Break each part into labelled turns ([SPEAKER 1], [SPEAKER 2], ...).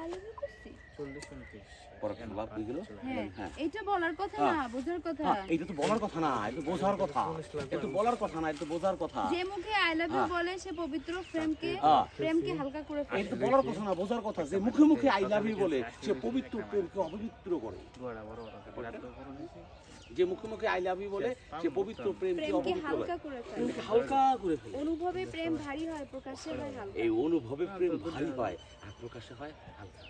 [SPEAKER 1] I করছি
[SPEAKER 2] চল্লিশ উনত্রিশ
[SPEAKER 3] পড়াশোনা বাদ হয়ে গেল
[SPEAKER 1] হ্যাঁ
[SPEAKER 3] হ্যাঁ
[SPEAKER 1] এটা বলার কথা
[SPEAKER 3] হ্যাঁ।
[SPEAKER 1] না বোঝার কথা
[SPEAKER 3] হ্যাঁ, তো বলার কথা না এটা বোঝার কথা এটা বলার কথা না এটা বোঝার কথা
[SPEAKER 1] যে মুখে আই লাভ ইউ বলে সে পবিত্র প্রেমকে
[SPEAKER 3] হ্যাঁ।
[SPEAKER 1] প্রেমকে হালকা করে ফেলে
[SPEAKER 3] তো বলার কথা না বোঝার কথা যে মুখে মুখে আই লাভ ইউ বলে সে পবিত্র প্রেমকে অপবিত্র করে যে মুখে মুখে আই লাভ ইউ বলে সে পবিত্র প্রেমকে
[SPEAKER 1] প্রেমকে
[SPEAKER 3] অপবিত্র করে
[SPEAKER 1] হালকা করে ফেলে
[SPEAKER 3] হালকা করে ফেলে
[SPEAKER 1] অনুভবে প্রেম ভারী হয় প্রকাশ্যে হয় হালকা
[SPEAKER 3] এই অনুভবে প্রেম ভারী হয় আর প্রকাশে হয় হালকা।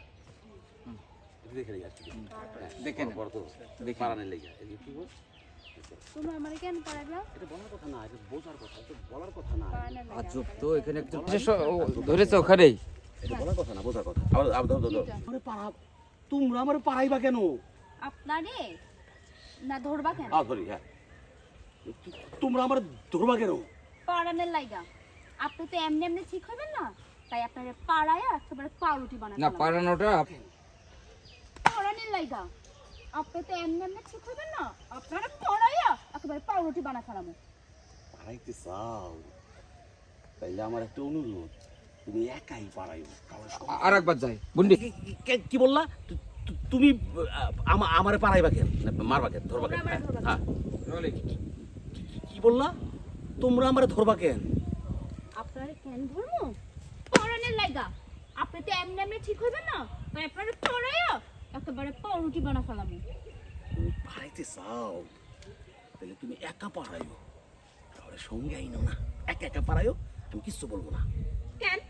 [SPEAKER 3] দেখে নিই আজকে দেখেন বড় তো পারানের লেগে কি বল
[SPEAKER 1] তোমরা আমারে কেন
[SPEAKER 3] এটা বলার কথা না এটা বোঝার কথা এটা বলার কথা না।
[SPEAKER 1] পারানোর
[SPEAKER 4] আজব তো এখানে একজন ধরেছে ওখানেই।
[SPEAKER 3] এটা বলার কথা না বোঝার কথা। আবার আবার ধর ধর ধর।
[SPEAKER 1] কিটা?
[SPEAKER 3] তোমরা আমার পাড়াইবা কেন?
[SPEAKER 1] আপনারে? না ধরবা কেন?
[SPEAKER 3] আ ধরি হ্যাঁ। তোমরা আমার ধরবা কেন?
[SPEAKER 1] পাড়ানের লাইগা আপনি তো এমনি এমনি ঠিক হবেন না? তাই আপনারে পাড়ায় একেবারে পাউরুটি বানাতে
[SPEAKER 4] না পারানোটা
[SPEAKER 1] পাড়ানের লাইগা। আপনি তো এমনি এমনি ঠিক হবেন না। আপনারে পড়াইয়া একেবারে পাউরুটি বানা ফেলামু
[SPEAKER 3] পাড়াইতে চাও? তাইলে আমার একটা অনুরোধ তুমি একাই পাড়াইও
[SPEAKER 4] আর একবার যাই। বুন্ডি।
[SPEAKER 3] কি- বললা? তুমি আমার আমারে পাড়াইবা কেন? মারবা কেন? ধরবা কেন?
[SPEAKER 1] ধরবা?
[SPEAKER 3] হ্যাঁ কি- বললা? তোমরা আমারে ধরবা কেন?
[SPEAKER 1] আপনারে কেন ধরমু? লাইগা আপনি তো এমনি এমনি ঠিক হবেন না? তাই আপনারে পড়াইয়া একেবারে পাউরুটি বানা ফেলামু
[SPEAKER 3] তুমি পাড়াইতে চাও? তাহলে তুমি একা পাড়াইও। তাহলে সঙ্গে আইনো না। একা একা পাড়াইও? আমি কিচ্ছু বলব না।
[SPEAKER 1] কেন?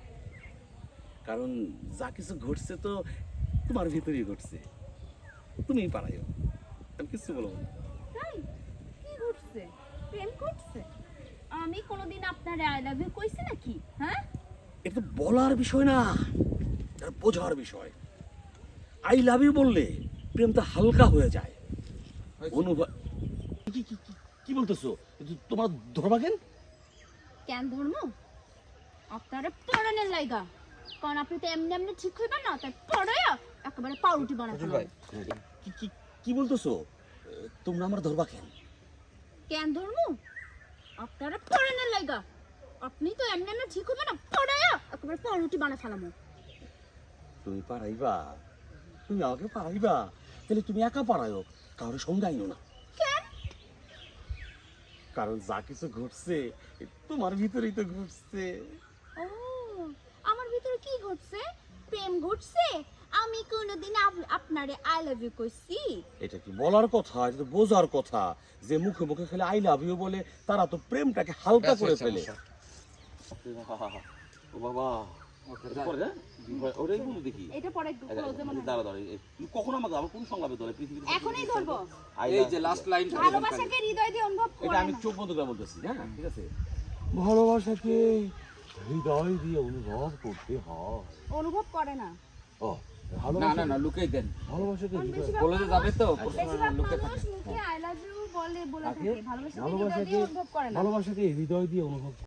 [SPEAKER 3] কারণ যা কিছু ঘটছে তো তোমার ভিতরেই ঘটছে। তুমি পাড়াইও। আমি কিচ্ছু বলব না।
[SPEAKER 1] তাই? কি ঘটছে? প্রেম করছে? আমি কোনোদিন আপনার আই লাভ ইউ কইছি নাকি? হ্যাঁ?
[SPEAKER 3] এটা তো বলার বিষয় না এটা বোঝার বিষয়। আই লাভ ইউ বললে প্রেমটা হালকা হয়ে যায়। অনুভব কি কি- কি- কি বলতেছো? তো- তোমার ধরবা কেন
[SPEAKER 1] কেন ধর্ম? আপনারে পড়ানের লাইগা। কারণ আপনি তো এমনি এমনি ঠিক হইবেন না তাই পড়াইয়া একেবারে পাউরুটি বানা
[SPEAKER 4] ভাই।
[SPEAKER 1] ফেলামু
[SPEAKER 3] কি কি কি বলতেছো? তোমরা আমার ধরবা কেন
[SPEAKER 1] কেন ধর্ম? আপনারা পড়ানের লাইগা। আপনি তো এমনি এমনি ঠিক হইবেন না পড়াইয়া একেবারে পাউরুটি বানা ফেলামু।
[SPEAKER 3] তুমি পারাইবা? তুমি আমাকে পারাইবা? তাহলে তুমি একা পারাইও কারোর সঙ্গে আইনো না।
[SPEAKER 1] কেন?
[SPEAKER 3] কারণ যা কিছু ঘটছে তোমার ভিতরেই তো ঘটছে।
[SPEAKER 1] ও আমার ভিতরে কি ঘটছে? প্রেম ঘটছে? আমি কোনোদিন আপ- আপনারে আই লাভ ইউ কইছি
[SPEAKER 3] এটা কি বলার কথা? এটা তো বোঝার কথা। যে মুখে মুখে খেলে আই লাভ ইউ বলে তারা তো প্রেমটাকে হালকা করে ফেলে। ও বাবা ওটাই বলো দেখি।
[SPEAKER 1] এটা পরে একটু close মনে
[SPEAKER 3] দাঁড়া দাঁড়া এই- তুমি কখন আমাকে আবার কোন সংলাপে ধরে পৃথিবীতে
[SPEAKER 1] এখনই ধরবো।
[SPEAKER 4] এই যে লাস্ট লাইন
[SPEAKER 1] ভালোবাসাকে হৃদয় দিয়ে অনুভব
[SPEAKER 3] এটা আমি চোখ বন্ধ করে বলতেছি হ্যাঁ ঠিক আছে? ভালোবাসাকে হৃদয় দিয়ে অনুভব করতে হয়।
[SPEAKER 1] অনুভব করে না।
[SPEAKER 3] ও
[SPEAKER 4] না না না লুকেই দেন।
[SPEAKER 3] ভালোবাসাকে
[SPEAKER 4] বলে তো যাবে তো
[SPEAKER 1] মানুষ-
[SPEAKER 4] লুকে
[SPEAKER 1] মানুষ আই লাভ ইউ বলে বলে থাকে। ভালোবাসাকে হৃদয়
[SPEAKER 3] ভালোবাসাকে
[SPEAKER 1] দিয়ে অনুভব করে না।
[SPEAKER 3] ভালোবাসাকে হৃদয় দিয়ে অনুভব